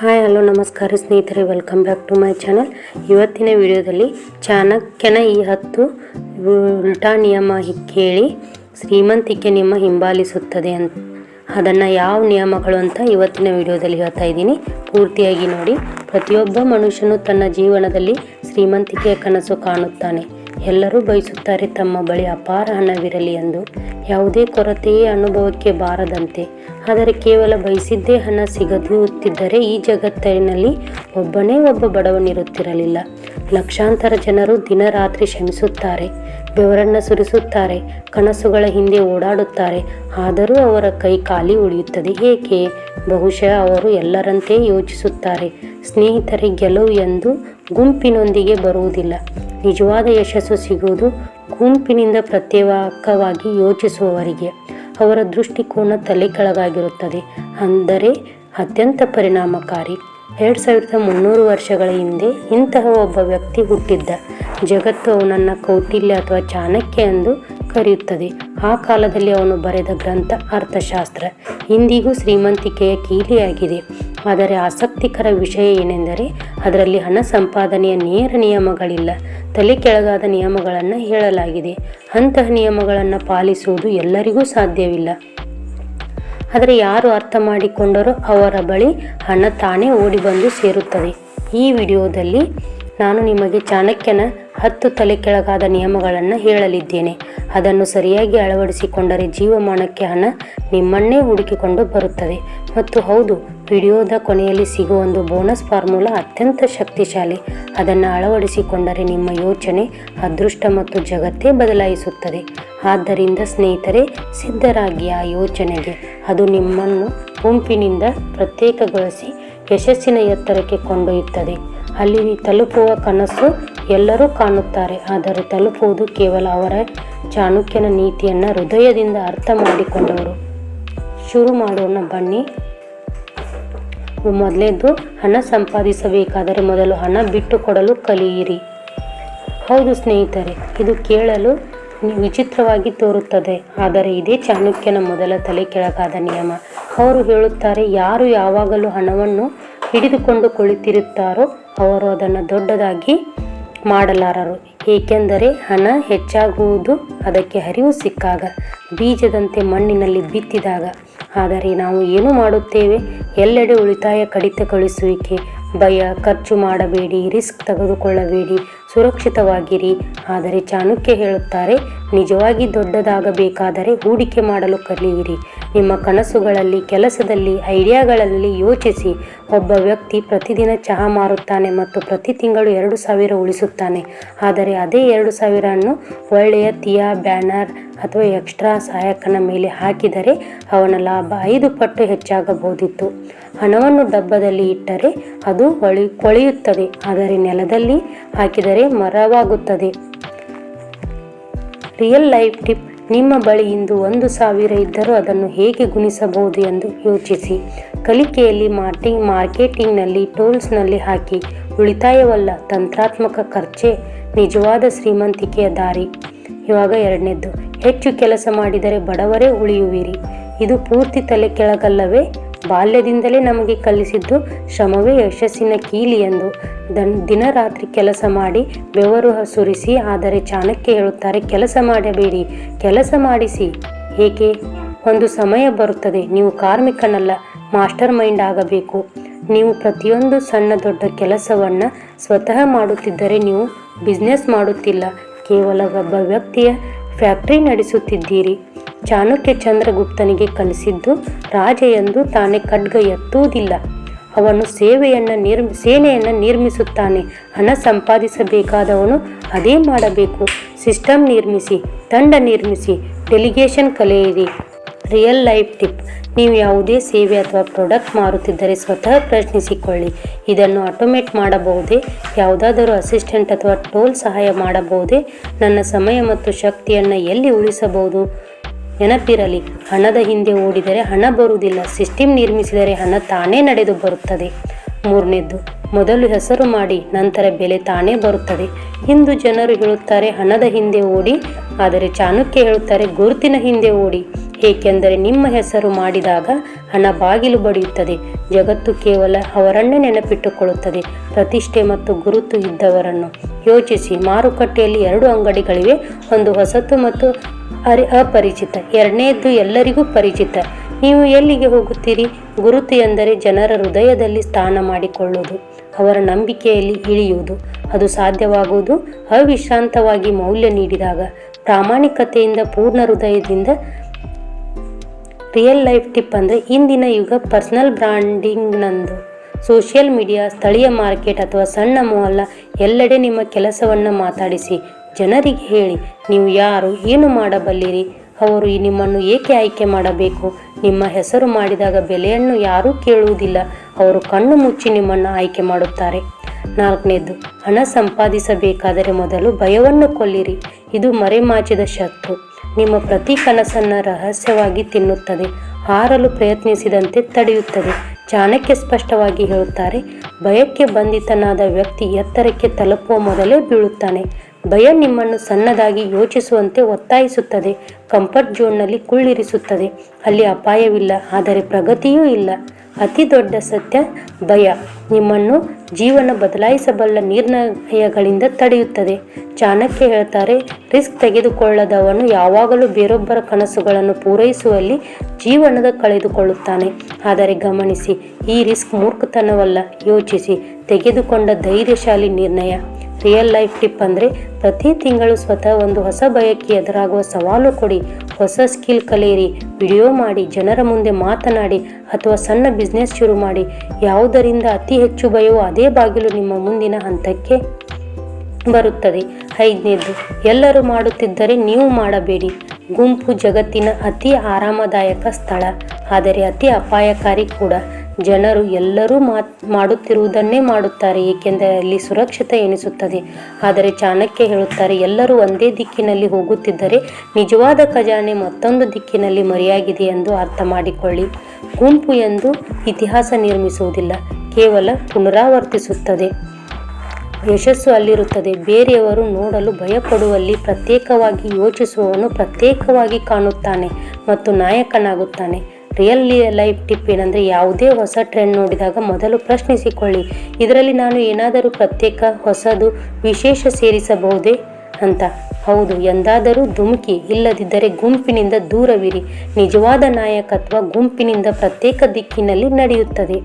Hi, hello, ನಮಸ್ಕಾರ ಸ್ನೇಹಿತರೆ welcome back to my channel ಇವತ್ತಿನ ವಿಡಿಯೋದಲ್ಲಿ ಚಾಣಕ್ಯನ ಈ ಹತ್ತು ಉಲ್ಟಾ ನಿಯಮ ಕೇಳಿ ಶ್ರೀಮಂತಿಕೆ ನಿಮ್ಮ ಹಿಂಬಾಲಿಸುತ್ತದೆ ಅಂತ. ಅದನ್ನು ಯಾವ ನಿಯಮಗಳು ಅಂತ ಇವತ್ತಿನ ವಿಡಿಯೋದಲ್ಲಿ ಹೇಳ್ತಾ ಇದ್ದೀನಿ. ಪೂರ್ತಿಯಾಗಿ ನೋಡಿ. ಪ್ರತಿಯೊಬ್ಬ ಮನುಷ್ಯನು ತನ್ನ ಜೀವನದಲ್ಲಿ ಶ್ರೀಮಂತಿಕೆಯ ಕನಸು ಕಾಣುತ್ತಾನೆ. ಎಲ್ಲರೂ ಬಯಸುತ್ತಾರೆ ತಮ್ಮ ಬಳಿ ಅಪಾರ ಹಣವಿರಲಿ ಎಂದು. ಯಾವುದೇ ಕೊರತೆಯೇ ಅನುಭವಕ್ಕೆ ಬಾರದಂತೆ. ಆದರೆ ಕೇವಲ ಬಯಸಿದ್ದೇ ಹಣ ಸಿಗದುತ್ತಿದ್ದರೆ ಈ ಜಗತ್ತಿನಲ್ಲಿ ಒಬ್ಬನೇ ಒಬ್ಬ ಬಡವನಿರುತ್ತಿರಲಿಲ್ಲ. ಲಕ್ಷಾಂತರ ಜನರು ದಿನ ರಾತ್ರಿ ಶ್ರಮಿಸುತ್ತಾರೆ ಬೆವರನ್ನು ಸುರಿಸುತ್ತಾರೆ, ಕನಸುಗಳ ಹಿಂದೆ ಓಡಾಡುತ್ತಾರೆ. ಆದರೂ ಅವರ ಕೈ ಖಾಲಿ ಉಳಿಯುತ್ತದೆ. ಏಕೆ? ಬಹುಶಃ ಅವರು ಎಲ್ಲರಂತೆ ಯೋಚಿಸುತ್ತಾರೆ, ಸ್ನೇಹಿತರೆ, ಗೆಲುವು ಎಂದು ಗುಂಪಿನೊಂದಿಗೆ ಬರುವುದಿಲ್ಲ. ನಿಜವಾದ ಯಶಸ್ಸು ಸಿಗುವುದು ಗುಂಪಿನಿಂದ ಪ್ರತ್ಯೇಕವಾಗಿ ಯೋಚಿಸುವವರಿಗೆ. ಅವರ ದೃಷ್ಟಿಕೋನ ತಲೆ ಕೆಳಗಾಗಿರುತ್ತದೆ ಅಂದರೆ ಅತ್ಯಂತ ಪರಿಣಾಮಕಾರಿ. ಎರಡು ಸಾವಿರದ ಮುನ್ನೂರು ವರ್ಷಗಳ ಹಿಂದೆ ಇಂತಹ ಒಬ್ಬ ವ್ಯಕ್ತಿ ಹುಟ್ಟಿದ್ದ. ಜಗತ್ತು ಅವನನ್ನು ಕೌಟಿಲ್ಯ ಅಥವಾ ಚಾಣಕ್ಯ ಎಂದು ಕರೆಯುತ್ತದೆ. ಆ ಕಾಲದಲ್ಲಿ ಅವನು ಬರೆದ ಗ್ರಂಥ ಅರ್ಥಶಾಸ್ತ್ರ. ಇಂದಿಗೂ ಶ್ರೀಮಂತಿಕೆಯ ಕೀಲಿಯಾಗಿದೆ. ಆದರೆ ಆಸಕ್ತಿಕರ ವಿಷಯ ಏನೆಂದರೆ ಅದರಲ್ಲಿ ಹಣ ಸಂಪಾದನೆಯ ನೇರ ನಿಯಮಗಳಿಲ್ಲ. ತಲೆ ಕೆಳಗಾದ ನಿಯಮಗಳನ್ನು ಹೇಳಲಾಗಿದೆ. ಅಂತಹ ನಿಯಮಗಳನ್ನು ಪಾಲಿಸುವುದು ಎಲ್ಲರಿಗೂ ಸಾಧ್ಯವಿಲ್ಲ. ಆದರೆ ಯಾರು ಅರ್ಥ ಮಾಡಿಕೊಂಡರೋ ಅವರ ಬಳಿ ಹಣ ತಾನೇ ಓಡಿ ಬಂದು ಸೇರುತ್ತದೆ. ಈ ವಿಡಿಯೋದಲ್ಲಿ ನಾನು ನಿಮಗೆ ಚಾಣಕ್ಯನ ಹತ್ತು ತಲೆ ಕೆಳಗಾದ ನಿಯಮಗಳನ್ನು ಹೇಳಲಿದ್ದೇನೆ. ಅದನ್ನು ಸರಿಯಾಗಿ ಅಳವಡಿಸಿಕೊಂಡರೆ ಜೀವಮಾನಕ್ಕೆ ಹಣ ನಿಮ್ಮನ್ನೇ ಹುಡುಕಿಕೊಂಡು ಬರುತ್ತದೆ. ಮತ್ತು ಹೌದು ವಿಡಿಯೋದ ಕೊನೆಯಲ್ಲಿ ಸಿಗುವ ಒಂದು ಬೋನಸ್ ಫಾರ್ಮುಲಾ ಅತ್ಯಂತ ಶಕ್ತಿಶಾಲಿ. ಅದನ್ನು ಅಳವಡಿಸಿಕೊಂಡರೆ ನಿಮ್ಮ ಯೋಚನೆ, ಅದೃಷ್ಟ ಮತ್ತು ಜಗತ್ತೇ ಬದಲಾಯಿಸುತ್ತದೆ. ಆದ್ದರಿಂದ ಸ್ನೇಹಿತರೆ, ಸಿದ್ಧರಾಗಿ ಆ ಯೋಚನೆಗೆ. ಅದು ನಿಮ್ಮನ್ನು ಗುಂಪಿನಿಂದ ಪ್ರತ್ಯೇಕಗೊಳಿಸಿ ಯಶಸ್ಸಿನ ಎತ್ತರಕ್ಕೆ ಕೊಂಡೊಯ್ಯುತ್ತದೆ. ಅಲ್ಲಿ ತಲುಪುವ ಕನಸು ಎಲ್ಲರೂ ಕಾಣುತ್ತಾರೆ. ಆದರೆ ತಲುಪುವುದು ಕೇವಲ ಅವರ ಚಾಣಕ್ಯನ ನೀತಿಯನ್ನು ಹೃದಯದಿಂದ ಅರ್ಥ ಮಾಡಿಕೊಂಡವರು. ಶುರು ಮಾಡೋಣ ಬನ್ನಿ. ಮೊದಲೇದು, ಹಣ ಸಂಪಾದಿಸಬೇಕಾದರೆ ಮೊದಲು ಹಣ ಬಿಟ್ಟು ಕೊಡಲು ಕಲಿಯಿರಿ. ಹೌದು ಸ್ನೇಹಿತರೆ, ಇದು ಕೇಳಲು ವಿಚಿತ್ರವಾಗಿ ತೋರುತ್ತದೆ. ಆದರೆ ಇದೇ ಚಾಣಕ್ಯನ ಮೊದಲ ತಲೆ ಕೆಳಗಾದ ನಿಯಮ. ಅವರು ಹೇಳುತ್ತಾರೆ, ಯಾರು ಯಾವಾಗಲೂ ಹಣವನ್ನು ಹಿಡಿದುಕೊಂಡು ಕುಳಿತಿರುತ್ತಾರೋ ಅವರು ಅದನ್ನು ದೊಡ್ಡದಾಗಿ ಮಾಡಲಾರರು. ಏಕೆಂದರೆ ಹಣ ಹೆಚ್ಚಾಗುವುದು ಅದಕ್ಕೆ ಹರಿವು ಸಿಕ್ಕಾಗ, ಬೀಜದಂತೆ ಮಣ್ಣಿನಲ್ಲಿ ಬಿತ್ತಿದಾಗ. ಆದರೆ ನಾವು ಏನು ಮಾಡುತ್ತೇವೆ? ಎಲ್ಲೆಡೆ ಉಳಿತಾಯ ಕಡಿತಗೊಳಿಸುವಿಕೆ. ಭಯ, ಖರ್ಚು ಮಾಡಬೇಡಿ, ರಿಸ್ಕ್ ತೆಗೆದುಕೊಳ್ಳಬೇಡಿ. ಸುರಕ್ಷಿತವಾಗಿರಿ. ಆದರೆ ಚಾಣಕ್ಯ ಹೇಳುತ್ತಾರೆ, ನಿಜವಾಗಿ ದೊಡ್ಡದಾಗಬೇಕಾದರೆ ಹೂಡಿಕೆ ಮಾಡಲು ಕಲಿಯಿರಿ. ನಿಮ್ಮ ಕನಸುಗಳಲ್ಲಿ, ಕೆಲಸದಲ್ಲಿ, ಐಡಿಯಾಗಳಲ್ಲಿ ಯೋಚಿಸಿ. ಒಬ್ಬ ವ್ಯಕ್ತಿ ಪ್ರತಿದಿನ ಚಹಾ ಮಾರುತ್ತಾನೆ ಮತ್ತು ಪ್ರತಿ ತಿಂಗಳು ಎರಡು ಸಾವಿರ ಉಳಿಸುತ್ತಾನೆ. ಆದರೆ ಅದೇ ಎರಡು ಸಾವಿರವನ್ನು ಒಳ್ಳೆಯ ತಿಯಾ ಬ್ಯಾನರ್ ಅಥವಾ ಎಕ್ಸ್ಟ್ರಾ ಸಹಾಯಕನ ಮೇಲೆ ಹಾಕಿದರೆ ಅವನ ಲಾಭ ಐದು ಪಟ್ಟು ಹೆಚ್ಚಾಗಬಹುದಿತ್ತು. ಹಣವನ್ನು ಡಬ್ಬದಲ್ಲಿ ಇಟ್ಟರೆ ಅದು ಕೊಳೆಯುತ್ತದೆ. ಆದರೆ ನೆಲದಲ್ಲಿ ಹಾಕಿದರೆ ಮರವಾಗುತ್ತದೆ. ರಿಯಲ್ ಲೈಫ್ ಟಿಪ್, ನಿಮ್ಮ ಬಳಿ ಇಂದು ಒಂದು ಸಾವಿರ ಇದ್ದರೂ ಅದನ್ನು ಹೇಗೆ ಗುಣಿಸಬಹುದು ಎಂದು ಯೋಚಿಸಿ. ಕಲಿಕೆಯಲ್ಲಿ ಮಾರ್ಟಿಂಗ್ ಮಾರ್ಕೆಟಿಂಗ್ನಲ್ಲಿ, ಟೋಲ್ಸ್ನಲ್ಲಿ ಹಾಕಿ. ಉಳಿತಾಯವಲ್ಲ, ತಂತ್ರಾತ್ಮಕ ಖರ್ಚೆ, ನಿಜವಾದ ಶ್ರೀಮಂತಿಕೆಯ ದಾರಿ. ಇವಾಗ ಎರಡನೇದ್ದು, ಹೆಚ್ಚು ಕೆಲಸ ಮಾಡಿದರೆ ಬಡವರೇ ಉಳಿಯುವಿರಿ. ಇದು ಪೂರ್ತಿ ತಲೆ ಕೆಳಗಲ್ಲವೇ? ಬಾಲ್ಯದಿಂದಲೇ ನಮಗೆ ಕಲಿಸಿದ್ದು ಶ್ರಮವೇ ಯಶಸ್ಸಿನ ಕೀಲಿ ಎಂದು. ದನ್ ದಿನ ರಾತ್ರಿ ಕೆಲಸ ಮಾಡಿ ಬೆವರು ಸುರಿಸಿ, ಆದರೆ ಚಾಣಕ್ಯ ಹೇಳುತ್ತಾರೆ, ಕೆಲಸ ಮಾಡಬೇಡಿ, ಕೆಲಸ ಮಾಡಿಸಿ. ಏಕೆ? ಒಂದು ಸಮಯ ಬರುತ್ತದೆ, ನೀವು ಕಾರ್ಮಿಕನಲ್ಲ, ಮಾಸ್ಟರ್ ಮೈಂಡ್ ಆಗಬೇಕು. ನೀವು ಪ್ರತಿಯೊಂದು ಸಣ್ಣ ದೊಡ್ಡ ಕೆಲಸವನ್ನು ಸ್ವತಃ ಮಾಡುತ್ತಿದ್ದರೆ ನೀವು ಬಿಸ್ನೆಸ್ ಮಾಡುತ್ತಿಲ್ಲ, ಕೇವಲ ಒಬ್ಬ ವ್ಯಕ್ತಿಯ ಫ್ಯಾಕ್ಟ್ರಿ ನಡೆಸುತ್ತಿದ್ದೀರಿ. ಚಾಣಕ್ಯ ಚಂದ್ರಗುಪ್ತನಿಗೆ ಕಲಿಸಿದ್ದು ಎಂದು ತಾನೇ ಖಡ್ಗ ಎತ್ತುವುದಿಲ್ಲ. ಅವನು ಸೇವೆಯನ್ನು ನಿರ್ ಸೇನೆಯನ್ನು ನಿರ್ಮಿಸುತ್ತಾನೆ. ಹಣ ಸಂಪಾದಿಸಬೇಕಾದವನು ಅದೇ ಮಾಡಬೇಕು. ಸಿಸ್ಟಮ್ ನಿರ್ಮಿಸಿ, ತಂಡ ನಿರ್ಮಿಸಿ, ಡೆಲಿಗೇಷನ್ ಕಲಿಯಿರಿ. ರಿಯಲ್ ಲೈಫ್ ಟಿಪ್, ನೀವು ಯಾವುದೇ ಸೇವೆ ಅಥವಾ ಪ್ರಾಡಕ್ಟ್ ಮಾರುತ್ತಿದ್ದರೆ ಸ್ವತಃ ಪ್ರಶ್ನಿಸಿಕೊಳ್ಳಿ. ಇದನ್ನು ಆಟೋಮೇಟ್ ಮಾಡಬಹುದೇ? ಯಾವುದಾದರೂ ಅಸಿಸ್ಟೆಂಟ್ ಅಥವಾ ಟೋಲ್ ಸಹಾಯ ಮಾಡಬಹುದೇ? ನನ್ನ ಸಮಯ ಮತ್ತು ಶಕ್ತಿಯನ್ನು ಎಲ್ಲಿ ಉಳಿಸಬಹುದು? ನೆನಪಿರಲಿ ಹಣದ ಹಿಂದೆ ಓಡಿದರೆ ಹಣ ಬರುವುದಿಲ್ಲ ಸಿಸ್ಟಮ್ ನಿರ್ಮಿಸಿದರೆ ಹಣ ತಾನೇ ನಡೆದು ಬರುತ್ತದೆ. ಮೂರನೇದ್ದು ಮೊದಲು ಹೆಸರು ಮಾಡಿ, ನಂತರ ಬೆಲೆ ತಾನೇ ಬರುತ್ತದೆ. ಇಂದು ಜನರು ಹೇಳುತ್ತಾರೆ, ಹಣದ ಹಿಂದೆ ಓಡಿ, ಆದರೆ ಚಾಣಕ್ಯ ಹೇಳುತ್ತಾರೆ, ಗುರುತಿನ ಹಿಂದೆ ಓಡಿ. ಏಕೆಂದರೆ ನಿಮ್ಮ ಹೆಸರು ಮಾಡಿದಾಗ ಹಣ ಬಾಗಿಲು ಬಡಿಯುತ್ತದೆ. ಜಗತ್ತು ಕೇವಲ ಅವರನ್ನೇ ನೆನಪಿಟ್ಟುಕೊಳ್ಳುತ್ತದೆ. ಪ್ರತಿಷ್ಠೆ ಮತ್ತು ಗುರುತು ಇದ್ದವರನ್ನು ಯೋಚಿಸಿ. ಮಾರುಕಟ್ಟೆಯಲ್ಲಿ ಎರಡು ಅಂಗಡಿಗಳಿವೆ, ಒಂದು ಹೊಸತು ಮತ್ತು ಅರಿ, ಅಪರಿಚಿತ. ಎರಡನೇದ್ದು ಎಲ್ಲರಿಗೂ ಪರಿಚಿತ. ನೀವು ಎಲ್ಲಿಗೆ ಹೋಗುತ್ತೀರಿ? ಗುರುತು ಎಂದರೆ ಜನರ ಹೃದಯದಲ್ಲಿ ಸ್ಥಾನ ಮಾಡಿಕೊಳ್ಳುವುದು. ಅವರ ನಂಬಿಕೆಯಲ್ಲಿ ಇಳಿಯುವುದು. ಅದು ಸಾಧ್ಯವಾಗುವುದು. ಅವಿಶ್ರಾಂತವಾಗಿ ಮೌಲ್ಯ ನೀಡಿದಾಗ, ಪ್ರಾಮಾಣಿಕತೆಯಿಂದ ಪೂರ್ಣ ಹೃದಯದಿಂದ ರಿಯಲ್ ಲೈಫ್ ಟಿಪ್ ಅಂದರೆ ಇಂದಿನ ಯುಗ ಪರ್ಸನಲ್ ಬ್ರ್ಯಾಂಡಿಂಗ್ನಂದು ಸೋಷಿಯಲ್ ಮೀಡಿಯಾ ಸ್ಥಳೀಯ ಮಾರ್ಕೆಟ್ ಅಥವಾ ಸಣ್ಣ ಮೊಹಲ್ಲ ಎಲ್ಲೆಡೆ ನಿಮ್ಮ ಕೆಲಸವನ್ನು ಮಾತಾಡಿಸಿ. ಜನರಿಗೆ ಹೇಳಿ, ನೀವು ಯಾರು, ಏನು ಮಾಡಬಲ್ಲಿರಿ? ಅವರು ನಿಮ್ಮನ್ನು ಏಕೆ ಆಯ್ಕೆ ಮಾಡಬೇಕು? ನಿಮ್ಮ ಹೆಸರು ಮಾಡಿದಾಗ ಬೆಲೆಯನ್ನು ಯಾರೂ ಕೇಳುವುದಿಲ್ಲ. ಅವರು ಕಣ್ಣು ಮುಚ್ಚಿ ನಿಮ್ಮನ್ನು ಆಯ್ಕೆ ಮಾಡುತ್ತಾರೆ. ನಾಲ್ಕನೇದು, ಹಣ ಸಂಪಾದಿಸಬೇಕಾದರೆ ಮೊದಲು ಭಯವನ್ನು ಕೊಲ್ಲಿರಿ. ಇದು ಮರೆಮಾಚಿದ ಶತ್ರು. ನಿಮ್ಮ ಪ್ರತಿ ಕನಸನ್ನು ರಹಸ್ಯವಾಗಿ ತಿನ್ನುತ್ತದೆ. ಹಾರಲು ಪ್ರಯತ್ನಿಸಿದಂತೆ ತಡೆಯುತ್ತದೆ. ಚಾಣಕ್ಯ ಸ್ಪಷ್ಟವಾಗಿ ಹೇಳುತ್ತಾರೆ, ಭಯಕ್ಕೆ ಬಂಧಿತನಾದ ವ್ಯಕ್ತಿ ಎತ್ತರಕ್ಕೆ ತಲುಪುವ ಮೊದಲೇ ಬೀಳುತ್ತಾನೆ. ಭಯ ನಿಮ್ಮನ್ನು ಸಣ್ಣದಾಗಿ ಯೋಚಿಸುವಂತೆ ಒತ್ತಾಯಿಸುತ್ತದೆ. ಕಂಫರ್ಟ್ ಝೋನ್ನಲ್ಲಿ ಕುಳ್ಳಿರಿಸುತ್ತದೆ. ಅಲ್ಲಿ ಅಪಾಯವಿಲ್ಲ, ಆದರೆ ಪ್ರಗತಿಯೂ ಇಲ್ಲ. ಅತಿ ದೊಡ್ಡ ಸತ್ಯ, ಭಯ. ನಿಮ್ಮನ್ನು ಜೀವನ ಬದಲಾಯಿಸಬಲ್ಲ ನಿರ್ಣಯಗಳಿಂದ ತಡೆಯುತ್ತದೆ. ಚಾಣಕ್ಯ ಹೇಳ್ತಾರೆ, ರಿಸ್ಕ್ ತೆಗೆದುಕೊಳ್ಳದವನು ಯಾವಾಗಲೂ ಬೇರೊಬ್ಬರ ಕನಸುಗಳನ್ನು ಪೂರೈಸುವಲ್ಲಿ ಜೀವನದ ಕಳೆದುಕೊಳ್ಳುತ್ತಾನೆ. ಆದರೆ ಗಮನಿಸಿ, ಈ ರಿಸ್ಕ್ ಮೂರ್ಖತನವಲ್ಲ. ಯೋಚಿಸಿ, ತೆಗೆದುಕೊಂಡ ಧೈರ್ಯಶಾಲಿ ನಿರ್ಣಯ. ರಿಯಲ್ ಲೈಫ್ ಟಿಪ್ ಅಂದರೆ ಪ್ರತಿ ತಿಂಗಳು ಸ್ವತಃ ಒಂದು ಹೊಸ ಬಯಕೆ ಎದುರಾಗುವ ಸವಾಲು ಕೊಡಿ, ಹೊಸ ಸ್ಕಿಲ್ ಕಲಿಯಿರಿ ವಿಡಿಯೋ ಮಾಡಿ, ಜನರ ಮುಂದೆ ಮಾತನಾಡಿ ಅಥವಾ ಸಣ್ಣ ಬಿಸ್ನೆಸ್ ಶುರು ಮಾಡಿ. ಯಾವುದರಿಂದ ಅತಿ ಹೆಚ್ಚು ಭಯವು ಅದೇ ಬಾಗಿಲು ನಿಮ್ಮ ಮುಂದಿನ ಹಂತಕ್ಕೆ ಬರುತ್ತದೆ. ಐದನೇದು, ಎಲ್ಲರೂ ಮಾಡುತ್ತಿದ್ದರೆ ನೀವು ಮಾಡಬೇಡಿ. ಗುಂಪು ಜಗತ್ತಿನ ಅತಿ ಆರಾಮದಾಯಕ ಸ್ಥಳ, ಆದರೆ ಅತಿ ಅಪಾಯಕಾರಿ ಕೂಡ. ಜನರು ಎಲ್ಲರೂ ಮಾಡುತ್ತಿರುವುದನ್ನೇ ಮಾಡುತ್ತಾರೆ, ಏಕೆಂದರೆ ಅಲ್ಲಿ ಸುರಕ್ಷತೆ ಎನಿಸುತ್ತದೆ. ಆದರೆ ಚಾಣಕ್ಯ ಹೇಳುತ್ತಾರೆ, ಎಲ್ಲರೂ ಒಂದೇ ದಿಕ್ಕಿನಲ್ಲಿ ಹೋಗುತ್ತಿದ್ದರೆ ನಿಜವಾದ ಖಜಾನೆ ಮತ್ತೊಂದು ದಿಕ್ಕಿನಲ್ಲಿ ಮರೆಯಾಗಿದೆ ಎಂದು ಅರ್ಥ ಮಾಡಿಕೊಳ್ಳಿ. ಗುಂಪು ಎಂದು ಇತಿಹಾಸ ನಿರ್ಮಿಸುವುದಿಲ್ಲ, ಕೇವಲ ಪುನರಾವರ್ತಿಸುತ್ತದೆ. ಯಶಸ್ಸು ಅಲ್ಲಿರುತ್ತದೆ. ಬೇರೆಯವರು ನೋಡಲು ಭಯಪಡುವಲ್ಲಿ ಪ್ರತ್ಯೇಕವಾಗಿ ಯೋಚಿಸುವವನು ಪ್ರತ್ಯೇಕವಾಗಿ ಕಾಣುತ್ತಾನೆ ಮತ್ತು ನಾಯಕನಾಗುತ್ತಾನೆ. ರಿಯಲ್ ಲೈಫ್ ಟಿಪ್ ಏನಂದರೆ ಯಾವುದೇ ಹೊಸ ಟ್ರೆಂಡ್ ನೋಡಿದಾಗ ಮೊದಲು ಪ್ರಶ್ನಿಸಿಕೊಳ್ಳಿ. ಇದರಲ್ಲಿ ನಾನು ಏನಾದರೂ ಪ್ರತ್ಯೇಕ ಹೊಸದು ವಿಶೇಷ ಸೇರಿಸಬಹುದೇ ಅಂತ. ಹೌದು, ಎಂದಾದರೂ ಧುಮುಕಿ ಇಲ್ಲದಿದ್ದರೆ ಗುಂಪಿನಿಂದ ದೂರವಿರಿ. ನಿಜವಾದ ನಾಯಕತ್ವ ಗುಂಪಿನಿಂದ ಪ್ರತ್ಯೇಕ ದಿಕ್ಕಿನಲ್ಲಿ ನಡೆಯುತ್ತದೆ.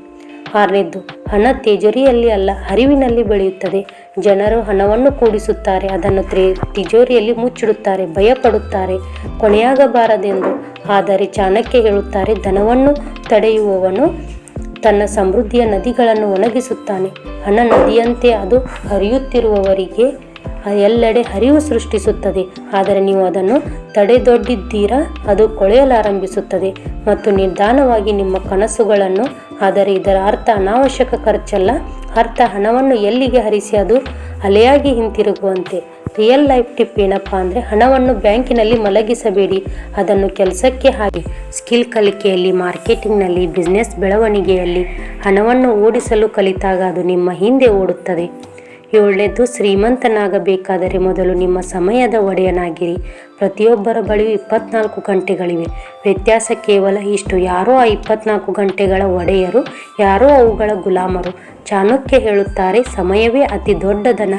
ಆರನೇದ್ದು ಹಣ ತಿಜೋರಿಯಲ್ಲಿ ಅಲ್ಲ, ಹರಿವಿನಲ್ಲಿ ಬೆಳೆಯುತ್ತದೆ. ಜನರು ಹಣವನ್ನು ಕೂಡಿಸುತ್ತಾರೆ, ಅದನ್ನು ತಿಜೋರಿಯಲ್ಲಿ ಮುಚ್ಚಿಡುತ್ತಾರೆ, ಭಯಪಡುತ್ತಾರೆ, ಕೊನೆಯಾಗಬಾರದೆಂದು. ಆದರೆ ಚಾಣಕ್ಯ ಹೇಳುತ್ತಾರೆ, ಧನವನ್ನು ತಡೆಯುವವನು ತನ್ನ ಸಮೃದ್ಧಿಯ ನದಿಗಳನ್ನು ಒಣಗಿಸುತ್ತಾನೆ. ಹಣ ನದಿಯಂತೆ ಅದು ಹರಿಯುತ್ತಿರುವವರಿಗೆ ಎಲ್ಲೆಡೆ ಹರಿವು ಸೃಷ್ಟಿಸುತ್ತದೆ. ಆದರೆ ನೀವು ಅದನ್ನು ತಡೆದೊಡ್ಡಿದ್ದೀರಾ? ಅದು ಕೊಳೆಯಲಾರಂಭಿಸುತ್ತದೆ. ಮತ್ತು ನಿಧಾನವಾಗಿ ನಿಮ್ಮ ಕನಸುಗಳನ್ನು ಆದರೆ ಇದರ ಅರ್ಥ ಅನಾವಶ್ಯಕ ಖರ್ಚಲ್ಲ. ಅರ್ಥ ಹಣವನ್ನು ಎಲ್ಲಿಗೆ ಹರಿಸಿ ಅದು ಅಲೆಯಾಗಿ ಹಿಂತಿರುಗುವಂತೆ. ರಿಯಲ್ ಲೈಫ್ ಟಿಪ್ ಏನಪ್ಪ ಅಂದರೆ ಹಣವನ್ನು ಬ್ಯಾಂಕಿನಲ್ಲಿ ಮಲಗಿಸಬೇಡಿ. ಅದನ್ನು ಕೆಲಸಕ್ಕೆ ಹಾಕಿ. ಸ್ಕಿಲ್ ಕಲಿಕೆಯಲ್ಲಿ, ಮಾರ್ಕೆಟಿಂಗ್ನಲ್ಲಿ, ಬಿಸ್ನೆಸ್ ಬೆಳವಣಿಗೆಯಲ್ಲಿ ಹಣವನ್ನು ಓಡಿಸಲು ಕಲಿತಾಗ ಅದು ನಿಮ್ಮ ಹಿಂದೆ ಓಡುತ್ತದೆ. ಏಳನೇದು ಶ್ರೀಮಂತನಾಗಬೇಕಾದರೆ ಮೊದಲು ನಿಮ್ಮ ಸಮಯದ ಒಡೆಯನಾಗಿರಿ. ಪ್ರತಿಯೊಬ್ಬರ ಬಳಿಯೂ ಇಪ್ಪತ್ನಾಲ್ಕು ಗಂಟೆಗಳಿವೆ. ವ್ಯತ್ಯಾಸ ಕೇವಲ ಇಷ್ಟು. ಯಾರೋ ಆ ಇಪ್ಪತ್ನಾಲ್ಕು ಗಂಟೆಗಳ ಒಡೆಯರು, ಯಾರೋ ಅವುಗಳ ಗುಲಾಮರು. ಚಾಣಕ್ಯ ಹೇಳುತ್ತಾರೆ, ಸಮಯವೇ ಅತಿ ದೊಡ್ಡದನ.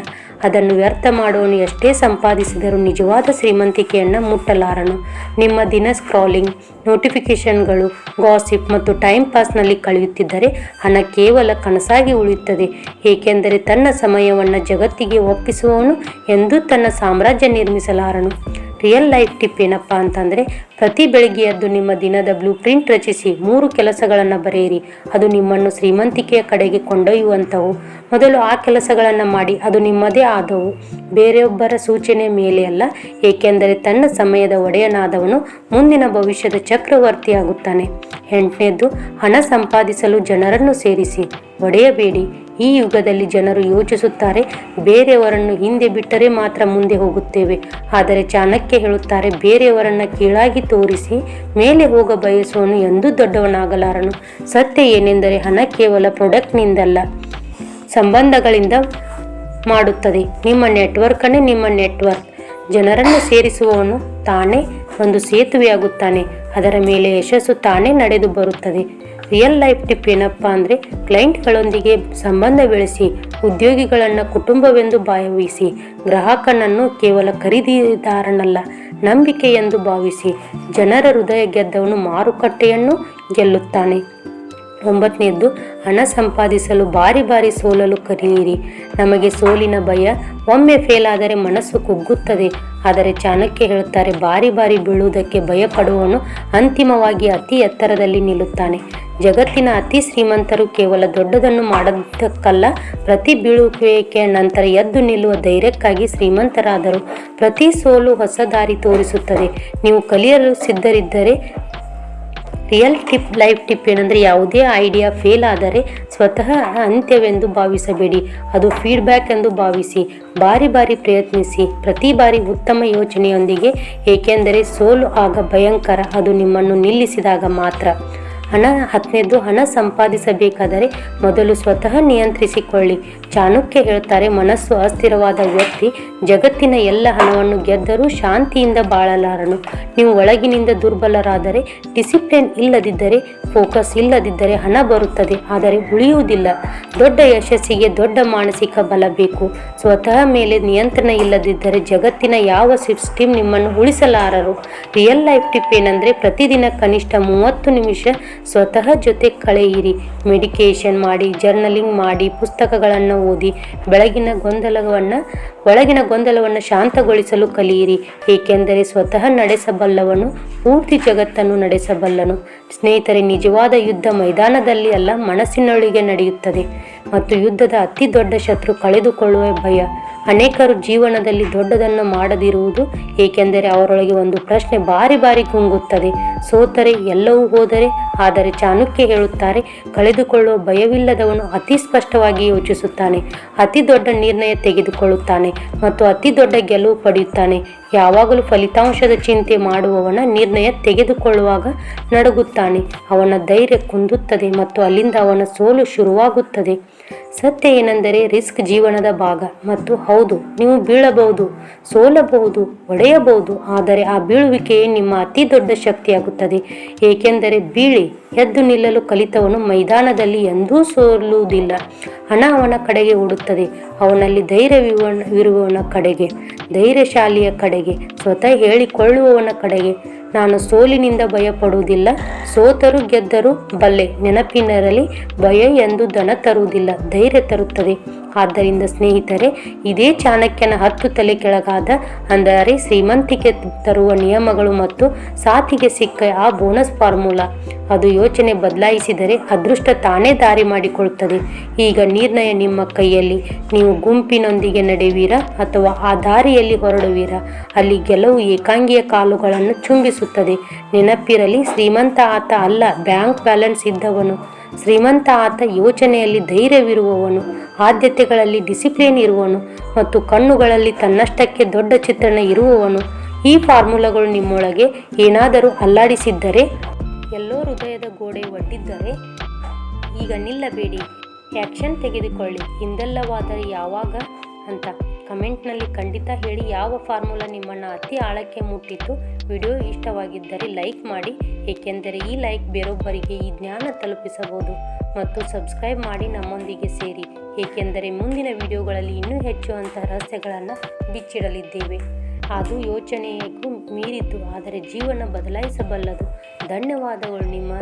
ಅದನ್ನು ವ್ಯರ್ಥ ಮಾಡುವನು ಎಷ್ಟೇ ಸಂಪಾದಿಸಿದರೂ ನಿಜವಾದ ಶ್ರೀಮಂತಿಕೆಯನ್ನು ಮುಟ್ಟಲಾರನು. ನಿಮ್ಮ ದಿನ ಸ್ಕ್ರಾಲಿಂಗ್ ನೋಟಿಫಿಕೇಷನ್ಗಳು ಗಾಸಿಪ್ ಮತ್ತು ಟೈಮ್ ಪಾಸ್ನಲ್ಲಿ ಕಳೆಯುತ್ತಿದ್ದರೆ ಹಣ ಕೇವಲ ಕನಸಾಗಿ ಉಳಿಯುತ್ತದೆ. ಏಕೆಂದರೆ ತನ್ನ ಸಮಯವನ್ನು ಜಗತ್ತಿಗೆ ಒಪ್ಪಿಸುವವನು ಎಂದು ತನ್ನ ಸಾಮ್ರಾಜ್ಯ ನಿರ್ಮಿಸಲಾರನು. ರಿಯಲ್ ಲೈಫ್ ಟಿಪ್ ಏನಪ್ಪ ಅಂತಂದರೆ, ಪ್ರತಿ ಬೆಳಗ್ಗೆಯದ್ದು ನಿಮ್ಮ ದಿನದ ಬ್ಲೂ ಪ್ರಿಂಟ್ ರಚಿಸಿ, ಮೂರು ಕೆಲಸಗಳನ್ನು ಬರೆಯಿರಿ. ಅದು ನಿಮ್ಮನ್ನು ಶ್ರೀಮಂತಿಕೆಯ ಕಡೆಗೆ ಕೊಂಡೊಯ್ಯುವಂಥವು. ಮೊದಲು ಆ ಕೆಲಸಗಳನ್ನು ಮಾಡಿ, ಅದು ನಿಮ್ಮದೇ ಆದವು. ಬೇರೆಯೊಬ್ಬರ ಸೂಚನೆ ಮೇಲೆ ಅಲ್ಲ, ಏಕೆಂದರೆ ತನ್ನ ಸಮಯದ ಒಡೆಯನಾದವನು ಮುಂದಿನ ಭವಿಷ್ಯದ ಚಕ್ರವರ್ತಿಯಾಗುತ್ತಾನೆ. ಎಂಟನೇದ್ದು, ಹಣ ಸಂಪಾದಿಸಲು ಜನರನ್ನು ಸೇರಿಸಿ. ಒಡೆಯಬೇಡಿ. ಈ ಯುಗದಲ್ಲಿ ಜನರು ಯೋಚಿಸುತ್ತಾರೆ, ಬೇರೆಯವರನ್ನು ಹಿಂದೆ ಬಿಟ್ಟರೆ ಮಾತ್ರ ಮುಂದೆ ಹೋಗುತ್ತೇವೆ. ಆದರೆ ಚಾಣಕ್ಯ ಹೇಳುತ್ತಾರೆ, ಬೇರೆಯವರನ್ನು ಕೀಳಾಗಿ ತೋರಿಸಿ ಮೇಲೆ ಹೋಗ ಬಯಸುವನು ಎಂದೂ ದೊಡ್ಡವನಾಗಲಾರನು. ಸತ್ಯ ಏನೆಂದರೆ ಹಣ ಕೇವಲ ಪ್ರೊಡಕ್ಟ್ನಿಂದಲ್ಲ, ಸಂಬಂಧಗಳಿಂದ ಮಾಡುತ್ತದೆ. ನಿಮ್ಮ ನೆಟ್ವರ್ಕನ್ನೇ ನಿಮ್ಮ ನೆಟ್ವರ್ಕ್. ಜನರನ್ನು ಸೇರಿಸುವವನು ತಾನೇ ಒಂದು ಸೇತುವೆಯಾಗುತ್ತಾನೆ, ಅದರ ಮೇಲೆ ಯಶಸ್ಸು ತಾನೇ ನಡೆದು ಬರುತ್ತದೆ. ರಿಯಲ್ ಲೈಫ್ ಟಿಪ್ ಏನಪ್ಪ ಅಂದರೆ ಕ್ಲೈಂಟ್ಗಳೊಂದಿಗೆ ಸಂಬಂಧ ಬೆಳೆಸಿ, ಉದ್ಯೋಗಿಗಳನ್ನು ಕುಟುಂಬವೆಂದು ಭಾವಿಸಿ, ಗ್ರಾಹಕನನ್ನು ಕೇವಲ ಖರೀದಿದಾರನಲ್ಲ ನಂಬಿಕೆ ಎಂದು ಭಾವಿಸಿ ಜನರ ಹೃದಯ ಗೆದ್ದವನು ಮಾರುಕಟ್ಟೆಯನ್ನು ಗೆಲ್ಲುತ್ತಾನೆ. ಒಂಬತ್ತನೇದ್ದು ಹಣ ಸಂಪಾದಿಸಲು ಬಾರಿ ಬಾರಿ ಸೋಲಲು ಕಲಿಯಿರಿ ನಮಗೆ ಸೋಲಿನ ಭಯ, ಒಮ್ಮೆ ಫೇಲ್ ಆದರೆ ಮನಸ್ಸು ಕುಗ್ಗುತ್ತದೆ. ಆದರೆ ಚಾಣಕ್ಯ ಹೇಳುತ್ತಾರೆ, ಬಾರಿ ಬಾರಿ ಬೀಳುವುದಕ್ಕೆ ಭಯ ಪಡುವವನು ಅಂತಿಮವಾಗಿ ಅತಿ ಎತ್ತರದಲ್ಲಿ ನಿಲ್ಲುತ್ತಾನೆ. ಜಗತ್ತಿನ ಅತಿ ಶ್ರೀಮಂತರು ಕೇವಲ ದೊಡ್ಡದನ್ನು ಮಾಡದಕ್ಕಲ್ಲ, ಪ್ರತಿ ಬೀಳುವಿಕೆಯ ನಂತರ ಎದ್ದು ನಿಲ್ಲುವ ಧೈರ್ಯಕ್ಕಾಗಿ ಶ್ರೀಮಂತರಾದರು. ಪ್ರತಿ ಸೋಲು ಹೊಸ ದಾರಿ ತೋರಿಸುತ್ತದೆ. ನೀವು ಕಲಿಯಲು ಸಿದ್ಧರಿದ್ದರೆ ರಿಯಲ್ ಟಿಪ್ ಲೈಫ್ ಟಿಪ್ ಏನಂದರೆ ಯಾವುದೇ ಐಡಿಯಾ ಫೇಲ್ ಆದರೆ ಸ್ವತಃ ಅಂತ್ಯವೆಂದು ಭಾವಿಸಬೇಡಿ. ಅದು ಫೀಡ್ಬ್ಯಾಕ್ ಎಂದು ಭಾವಿಸಿ, ಬಾರಿ ಬಾರಿ ಪ್ರಯತ್ನಿಸಿ, ಪ್ರತಿ ಬಾರಿ ಉತ್ತಮ ಯೋಚನೆಯೊಂದಿಗೆ, ಏಕೆಂದರೆ ಸೋಲು ಆಗ ಭಯಂಕರ, ಅದು ನಿಮ್ಮನ್ನು ನಿಲ್ಲಿಸಿದಾಗ ಮಾತ್ರ. ಹಣ ಹತ್ತನೇದು ಹಣ ಸಂಪಾದಿಸಬೇಕಾದರೆ ಮೊದಲು ಸ್ವತಃ ನಿಯಂತ್ರಿಸಿಕೊಳ್ಳಿ. ಚಾಣಕ್ಯ ಹೇಳ್ತಾರೆ, ಮನಸ್ಸು ಅಸ್ಥಿರವಾದ ವ್ಯಕ್ತಿ, ಜಗತ್ತಿನ ಎಲ್ಲ ಹಣವನ್ನು ಗೆದ್ದರೂ ಶಾಂತಿಯಿಂದ ಬಾಳಲಾರನು. ನೀವು ಒಳಗಿನಿಂದ ದುರ್ಬಲರಾದರೆ, ಡಿಸಿಪ್ಲಿನ್ ಇಲ್ಲದಿದ್ದರೆ, ಫೋಕಸ್ ಇಲ್ಲದಿದ್ದರೆ ಹಣ ಬರುತ್ತದೆ, ಆದರೆ ಉಳಿಯುವುದಿಲ್ಲ. ದೊಡ್ಡ ಯಶಸ್ಸಿಗೆ ದೊಡ್ಡ ಮಾನಸಿಕ ಬಲ ಬೇಕು. ಸ್ವತಃ ಮೇಲೆ ನಿಯಂತ್ರಣ ಇಲ್ಲದಿದ್ದರೆ ಜಗತ್ತಿನ ಯಾವ ಸಿಸ್ಟಮ್ ನಿಮ್ಮನ್ನು ಉಳಿಸಲಾರರು? ರಿಯಲ್ ಲೈಫ್ ಟಿಪ್ ಏನಂದರೆ, ಪ್ರತಿದಿನ ಕನಿಷ್ಠ ಮೂವತ್ತು ನಿಮಿಷ ಸ್ವತಃ ಜೊತೆ ಕಳೆಯಿರಿ. ಮೆಡಿಕೇಷನ್ ಮಾಡಿ, ಜರ್ನಲಿಂಗ್ ಮಾಡಿ, ಪುಸ್ತಕಗಳನ್ನು ಓದಿ, ಬೆಳಗಿನ ಗೊಂದಲವನ್ನು, ಒಳಗಿನ ಗೊಂದಲವನ್ನು ಶಾಂತಗೊಳಿಸಲು ಕಲಿಯಿರಿ. ಏಕೆಂದರೆ ಸ್ವತಃ ನಡೆಸಬಲ್ಲವನು ಪೂರ್ತಿ ಜಗತ್ತನ್ನು ನಡೆಸಬಲ್ಲನು. ಸ್ನೇಹಿತರೆ, ನಿಜವಾದ ಯುದ್ಧ ಮೈದಾನದಲ್ಲಿ ಅಲ್ಲ, ಮನಸ್ಸಿನೊಳಗೆ ನಡೆಯುತ್ತದೆ. ಮತ್ತು ಯುದ್ಧದ ಅತಿ ದೊಡ್ಡ ಶತ್ರು ಕಳೆದುಕೊಳ್ಳುವ ಭಯ. ಅನೇಕರು ಜೀವನದಲ್ಲಿ ದೊಡ್ಡದನ್ನು ಮಾಡದಿರುವುದು, ಏಕೆಂದರೆ ಅವರೊಳಗೆ ಒಂದು ಪ್ರಶ್ನೆ ಬಾರಿ ಬಾರಿ ಗುಂಗುತ್ತದೆ ಸೋತರೆ ಎಲ್ಲವೂ ಹೋದರೆ ಆದರೆ ಚಾಣಕ್ಯ ಹೇಳುತ್ತಾರೆ, ಕಳೆದುಕೊಳ್ಳುವ ಭಯವಿಲ್ಲದವನು ಅತಿ ಸ್ಪಷ್ಟವಾಗಿ ಯೋಚಿಸುತ್ತಾನೆ. ಅತಿ ದೊಡ್ಡ ನಿರ್ಣಯ ತೆಗೆದುಕೊಳ್ಳುತ್ತಾನೆ ಮತ್ತು ಅತಿ ದೊಡ್ಡ ಗೆಲುವು ಪಡೆಯುತ್ತಾನೆ. ಯಾವಾಗಲೂ ಫಲಿತಾಂಶದ ಚಿಂತೆ ಮಾಡುವವನ ನಿರ್ಣಯ ತೆಗೆದುಕೊಳ್ಳುವಾಗ ನಡುಗುತ್ತಾನೆ. ಅವನ ಧೈರ್ಯ ಕುಂದುತ್ತದೆ ಮತ್ತು ಅಲ್ಲಿಂದ ಅವನ ಸೋಲು ಶುರುವಾಗುತ್ತದೆ. ಸತ್ಯ ಏನೆಂದರೆ ರಿಸ್ಕ್ ಜೀವನದ ಭಾಗ ಮತ್ತು ಹೌದು, ನೀವು ಬೀಳಬಹುದು, ಸೋಲಬಹುದು, ಒಡೆಯಬಹುದು, ಆದರೆ ಆ ಬೀಳುವಿಕೆಯೇ ನಿಮ್ಮ ಅತಿ ದೊಡ್ಡ ಶಕ್ತಿಯಾಗುತ್ತದೆ. ಏಕೆಂದರೆ ಬೀಳಿ ಎದ್ದು ನಿಲ್ಲಲು ಕಲಿತವನು ಮೈದಾನದಲ್ಲಿ ಎಂದೂ ಸೋಲುವುದಿಲ್ಲ. ಹಣ ಅವನ ಕಡೆಗೆ ಓಡುತ್ತದೆ. ಅವನಲ್ಲಿ ಧೈರ್ಯವಿರುವವನ ಕಡೆಗೆ, ಧೈರ್ಯಶಾಲಿಯ ಕಡೆಗೆ, ಸ್ವತಃ ಹೇಳಿಕೊಳ್ಳುವವನ ಕಡೆಗೆ. ನಾನು ಸೋಲಿನಿಂದ ಭಯಪಡುವುದಿಲ್ಲ. ಸೋತರು ಗೆದ್ದರು, ಬಲ್ಲೆ ನೆನಪಿನರಲ್ಲಿ ಭಯ ಎಂದು ದನ ತರುವುದಿಲ್ಲ, ಧೈರ್ಯ ತರುತ್ತದೆ. ಆದ್ದರಿಂದ ಸ್ನೇಹಿತರೆ, ಇದೇ ಚಾಣಕ್ಯನ ಹತ್ತು ತಲೆ ಕೆಳಗಾದ, ಅಂದರೆ ಶ್ರೀಮಂತಿಕೆ ತರುವ ನಿಯಮಗಳು ಮತ್ತು ಸಾತಿಗೆ ಸಿಕ್ಕ ಆ ಬೋನಸ್ ಫಾರ್ಮುಲಾ ಅದು ಯೋಚನೆ ಬದಲಾಯಿಸಿದರೆ ಅದೃಷ್ಟ ತಾನೇ ದಾರಿ ಮಾಡಿಕೊಳ್ಳುತ್ತದೆ ಈಗ ನಿರ್ಣಯ ನಿಮ್ಮ ಕೈಯಲ್ಲಿ. ನೀವು ಗುಂಪಿನೊಂದಿಗೆ ನಡೆಯುವಿರಾ ಅಥವಾ ಆ ದಾರಿಯಲ್ಲಿ ಹೊರಡುವಿರಾ? ಅಲ್ಲಿ ಗೆಲುವು ಏಕಾಂಗಿಯ ಕಾಲುಗಳನ್ನು ಚುಂಬಿಸುತ್ತದೆ ನೆನಪಿರಲಿ, ಶ್ರೀಮಂತ ಆತ ಅಲ್ಲ, ಬ್ಯಾಂಕ್ ಬ್ಯಾಲೆನ್ಸ್ ಇದ್ದವನು. ಶ್ರೀಮಂತ ಆತ ಯೋಚನೆಯಲ್ಲಿ ಧೈರ್ಯವಿರುವವನು, ಆದ್ಯತೆಗಳಲ್ಲಿ ಡಿಸಿಪ್ಲಿನ್ ಇರುವವನು ಮತ್ತು ಕಣ್ಣುಗಳಲ್ಲಿ ತನ್ನಷ್ಟಕ್ಕೆ ದೊಡ್ಡ ಚಿತ್ರಣ ಇರುವವನು. ಈ ಫಾರ್ಮುಲಾಗಳು ನಿಮ್ಮೊಳಗೆ ಏನಾದರೂ ಅಲ್ಲಾಡಿಸಿದ್ದರೆ, ಎಲ್ಲೋ ಹೃದಯದ ಗೋಡೆ ಒಡ್ಡಿದ್ದರೆ ಈಗ ನಿಲ್ಲಬೇಡಿ. ಆ್ಯಕ್ಷನ್ ತೆಗೆದುಕೊಳ್ಳಿ. ಹಿಂದೆಲ್ಲವಾದರೆ ಯಾವಾಗ ಅಂತ. ಕಮೆಂಟ್ನಲ್ಲಿ ಖಂಡಿತ ಹೇಳಿ ಯಾವ ಫಾರ್ಮುಲಾ ನಿಮ್ಮನ್ನು ಅತಿ ಆಳಕ್ಕೆ ಮುಟ್ಟಿತು ವಿಡಿಯೋ ಇಷ್ಟವಾಗಿದ್ದರೆ ಲೈಕ್ ಮಾಡಿ. ಏಕೆಂದರೆ ಈ ಲೈಕ್ ಬೇರೊಬ್ಬರಿಗೆ ಈ ಜ್ಞಾನ ತಲುಪಿಸಬಹುದು. ಮತ್ತು ಸಬ್ಸ್ಕ್ರೈಬ್ ಮಾಡಿ ನಮ್ಮೊಂದಿಗೆ ಸೇರಿ. ಏಕೆಂದರೆ ಮುಂದಿನ ವಿಡಿಯೋಗಳಲ್ಲಿ ಇನ್ನೂ ಹೆಚ್ಚು ಅಂತಹ ರಹಸ್ಯಗಳನ್ನು ಬಿಚ್ಚಿಡಲಿದ್ದೇವೆ. ಅದು ಯೋಚನೆಗೂ ಮೀರಿತು, ಆದರೆ ಜೀವನ ಬದಲಾಯಿಸಬಲ್ಲದು. ಧನ್ಯವಾದಗಳು ನಿಮ್ಮ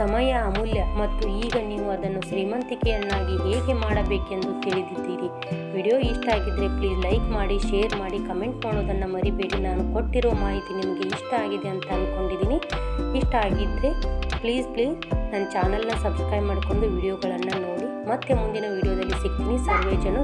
ಸಮಯ ಅಮೂಲ್ಯ ಮತ್ತು ಈಗ ನೀವು ಅದನ್ನು ಶ್ರೀಮಂತಿಕೆಯನ್ನಾಗಿ ಹೇಗೆ ಮಾಡಬೇಕೆಂದು ತಿಳಿದಿದ್ದೀರಿ. ವಿಡಿಯೋ ಇಷ್ಟ ಆಗಿದ್ದರೆ ಪ್ಲೀಸ್ ಲೈಕ್ ಮಾಡಿ, ಶೇರ್ ಮಾಡಿ, ಕಮೆಂಟ್ ಮಾಡೋದನ್ನು ಮರಿಬೇಡಿ. ನಾನು ಕೊಟ್ಟಿರೋ ಮಾಹಿತಿ ನಿಮಗೆ ಇಷ್ಟ ಆಗಿದೆ ಅಂತ ಅಂದ್ಕೊಂಡಿದ್ದೀನಿ ಇಷ್ಟ ಆಗಿದ್ದರೆ ಪ್ಲೀಸ್ ಪ್ಲೀಸ್ ನನ್ನ ಚಾನಲ್ನ ಸಬ್ಸ್ಕ್ರೈಬ್ ಮಾಡಿಕೊಂಡು ವಿಡಿಯೋಗಳನ್ನು ನೋಡಿ. ಮತ್ತೆ ಮುಂದಿನ ವಿಡಿಯೋದಲ್ಲಿ ಸಿಗ್ತೀನಿ. ಸರ್ವೇ ಜನ